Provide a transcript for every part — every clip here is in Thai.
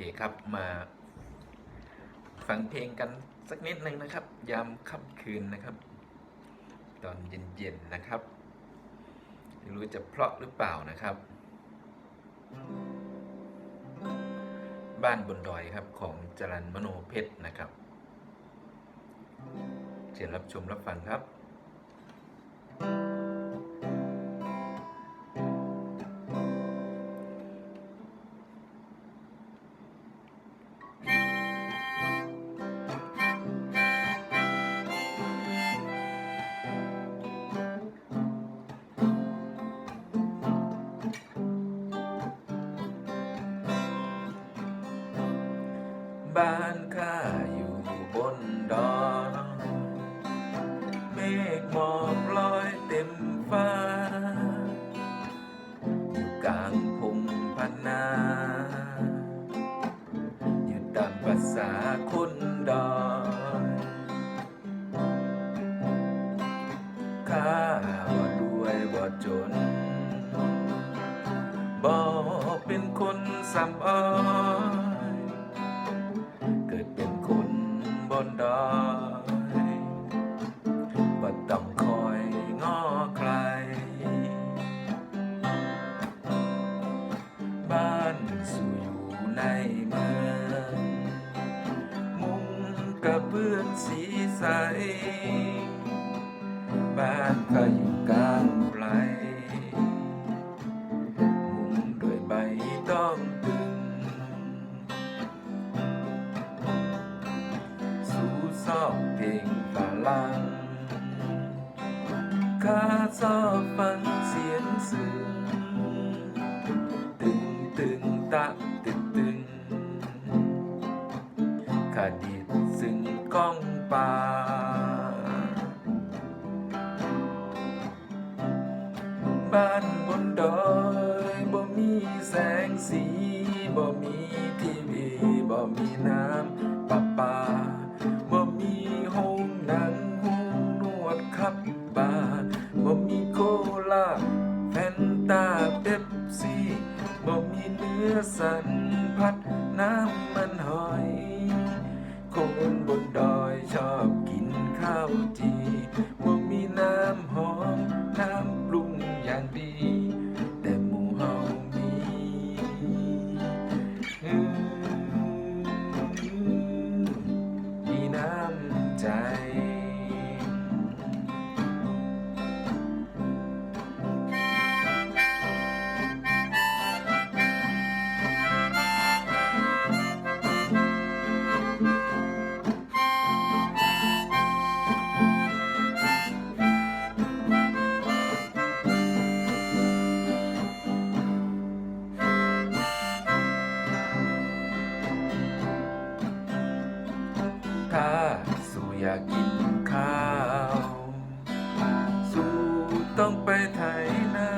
เคครับมาฟังเพลงกันสักนิดหนึ่งนะครับ ยามค่ำคืนนะครับ ตอนเย็นๆนะครับไม่รู้จะเพราะหรือเปล่านะครับ บ้านบนดอยครับของจรันมโนเพชรนะครับเชิญรับชมรับฟังครับ บ้านข้าอยู่บนดอยเมฆหมอกลอยเต็มฟ้า อยู่กลางพงพันนา อยู่ตามภาษาคนดอยข้าบ่รวยบ่จนบ่เป็นคนสำอ้อย ในเมืองมุงกระเบื้องสีใส บ้านก็อยู่กลางไพรมุงด้วยใบต้องตึง สู่ซอกเพลงฝรั่งข้าชอฟังเสียงซึ้ง ก้องป่า บ้านบนดอยบ่มีแสงสีบ่มีทีวีบ่มีน้ำประปาบ่มีห้องหนังห้องนวดครับบาร์บ่มีโคลาแฟนตาเป๊ปซี่บ่มีเนื้อสันพัดน้ำมันหอย อยากกินข้าว สู่ต้องไปไถนา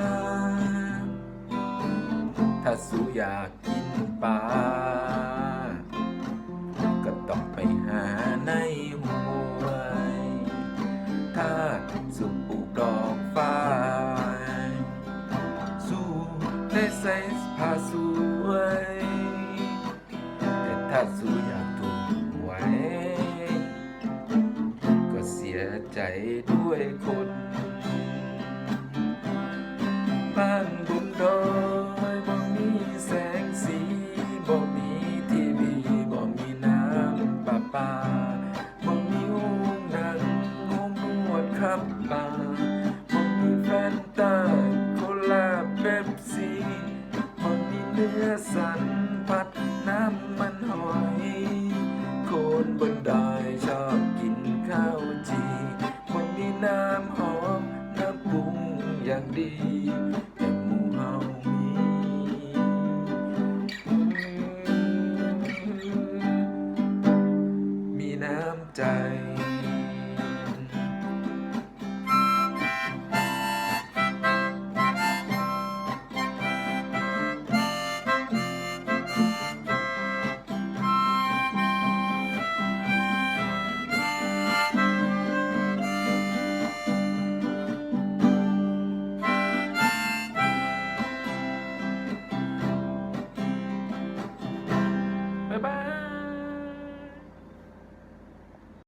ถ้าสู่อยากกินปลาก็ต้องไปหาในห้วย ถ้าสู่ปลูกดอกฟ้า สู่ได้ใส่ผ้าส ใจด้วยคนบ้านบุญดอยบ่มีแสงสีบ่มีทีวีบ่มีน้ำประปาบ่มีห้องนังห้องนวดครับบา ใจ